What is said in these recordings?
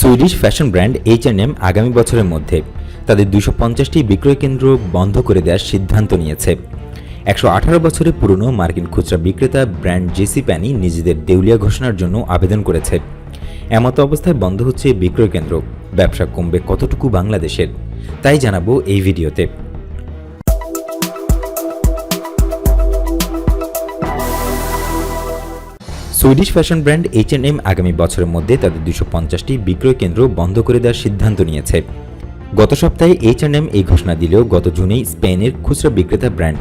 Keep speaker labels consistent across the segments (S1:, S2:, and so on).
S1: Swedish fashion brand H M আগামী বছরের মধ্যে তাদের দুশো পঞ্চাশটি বিক্রয় কেন্দ্র বন্ধ করে দেওয়ার সিদ্ধান্ত নিয়েছে। একশো আঠারো বছরের পুরনো মার্কিন খুচরা বিক্রেতা ব্র্যান্ড জেসি প্যানি নিজেদের দেউলিয়া ঘোষণার জন্য আবেদন করেছে। এমত অবস্থায় বন্ধ হচ্ছে বিক্রয় কেন্দ্র। ব্যবসা কমবে কতটুকু বাংলাদেশের? তাই জানাব এই ভিডিওতে। Swedish fashion brand H M আগামী বছরের মধ্যে তাদের দুশো পঞ্চাশটি বিক্রয় কেন্দ্র বন্ধ করে দেওয়ার সিদ্ধান্ত নিয়েছে। গত সপ্তাহে এইচ এম এই ঘোষণা দিলেও গত জুনেই স্পেনের খুচরা বিক্রেতা ব্র্যান্ড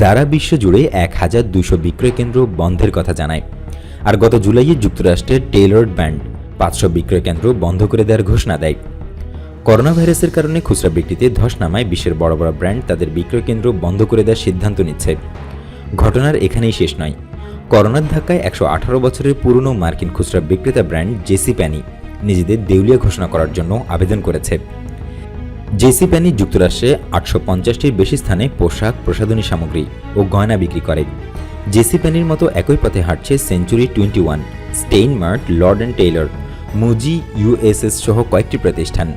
S1: যারা বিশ্বজুড়ে এক হাজার দুশো বিক্রয় কেন্দ্র বন্ধের কথা জানায়। আর গত জুলাইয়ে যুক্তরাষ্ট্রের টেইলর্ড ব্র্যান্ড পাঁচশো বিক্রয় কেন্দ্র বন্ধ করে দেওয়ার ঘোষণা দেয়। করোনা ভাইরাসের কারণে খুচরা বিক্রিতে ধস নামায় বিশ্বের বড় বড় ব্র্যান্ড তাদের বিক্রয় কেন্দ্র বন্ধ করে দেওয়ার সিদ্ধান্ত নিচ্ছে। ঘটনার এখানেই শেষ নয়। করোনার ধাক্কায় একশো আঠারো বছরের পুরনো মার্কিন খুচরা বিক্রেতা ব্র্যান্ড জেসি প্যানি নিজেদের দেউলিয়া ঘোষণা করার জন্য আবেদন করেছে। জেসি প্যানি যুক্তরাষ্ট্রে আটশো পঞ্চাশটির বেশি স্থানে পোশাক, প্রসাধনী সামগ্রী ও গয়না বিক্রি করে। জেসি প্যানির মতো একই পথে হাঁটছে century twenty one, Stein Mart, Lord and Taylor, Muji USS সহ কয়েকটি প্রতিষ্ঠান।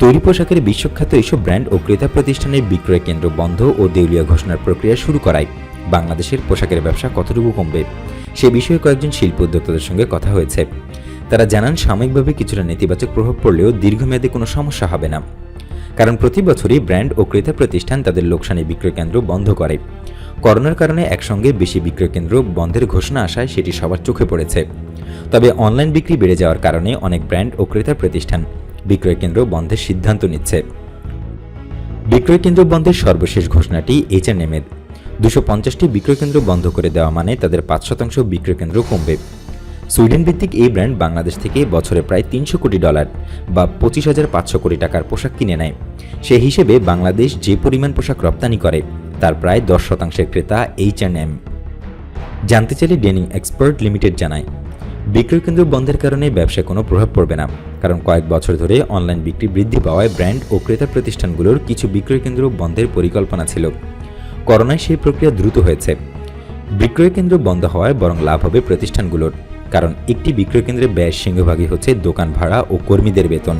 S1: তৈরি পোশাকের বিশ্বখ্যাত এইসব ব্র্যান্ড ও ক্রেতা প্রতিষ্ঠানের বিক্রয় কেন্দ্র বন্ধ ও দেউলিয়া ঘোষণার প্রক্রিয়া শুরু করায়। বাংলাদেশের পোশাকের ব্যবসা কতটুকু কমবে? সে বিষয়ে কয়েকজন শিল্প উদ্যোক্তাদের সঙ্গে কথা হয়েছে। তারা জানান, সাময়িকভাবে কিছুটা নেতিবাচক প্রভাব পড়লেও দীর্ঘমেয়াদে কোনো সমস্যা হবে না। কারণ প্রতি বছরই ব্র্যান্ড ও ক্রেতা প্রতিষ্ঠান তাদের লোকসানি বিক্রয় কেন্দ্র বন্ধ করে। করোনার কারণে একসঙ্গে বেশি বিক্রয় কেন্দ্র বন্ধের ঘোষণা আসায় সেটি সবার চোখে পড়েছে। তবে অনলাইন বিক্রি বেড়ে যাওয়ার কারণে অনেক ব্র্যান্ড ও ক্রেতা প্রতিষ্ঠান বিক্রয় কেন্দ্র বন্ধের সিদ্ধান্ত নিচ্ছে। বিক্রয় কেন্দ্র বন্ধের সর্বশেষ ঘোষণাটি এইচ এন এর। দুশো পঞ্চাশটি বিক্রয় কেন্দ্র বন্ধ করে দেওয়া মানে তাদের পাঁচ শতাংশ বিক্রয়কেন্দ্র কমবে। সুইডেন ভিত্তিক এই ব্র্যান্ড বাংলাদেশ থেকে বছরে প্রায় তিনশো কোটি ডলার বা পঁচিশ হাজার পাঁচশো কোটি টাকার পোশাক কিনে নেয়। সে হিসেবে বাংলাদেশ যে পরিমাণ পোশাক রপ্তানি করে, তার প্রায় দশ শতাংশের ক্রেতা এইচ অ্যান্ড এম জানতে চাইলে ডেনিং এক্সপার্ট লিমিটেড জানায়। বিক্রয় কেন্দ্র বন্ধের কারণে ব্যবসায় কোনো প্রভাব পড়বে না, কারণ কয়েক বছর ধরে অনলাইন বিক্রি বৃদ্ধি পাওয়ায় ব্র্যান্ড ও ক্রেতা প্রতিষ্ঠানগুলোর কিছু বিক্রয় কেন্দ্র বন্ধের পরিকল্পনা ছিল। করোনায় সেই প্রক্রিয়া দ্রুত হয়েছে। বিক্রয় কেন্দ্র বন্ধ হওয়ায় বরং লাভ হবে প্রতিষ্ঠানগুলোর, কারণ একটি বিক্রয় কেন্দ্রে ব্যয় সিংহভাগই হচ্ছে দোকান ভাড়া ও কর্মীদের বেতন।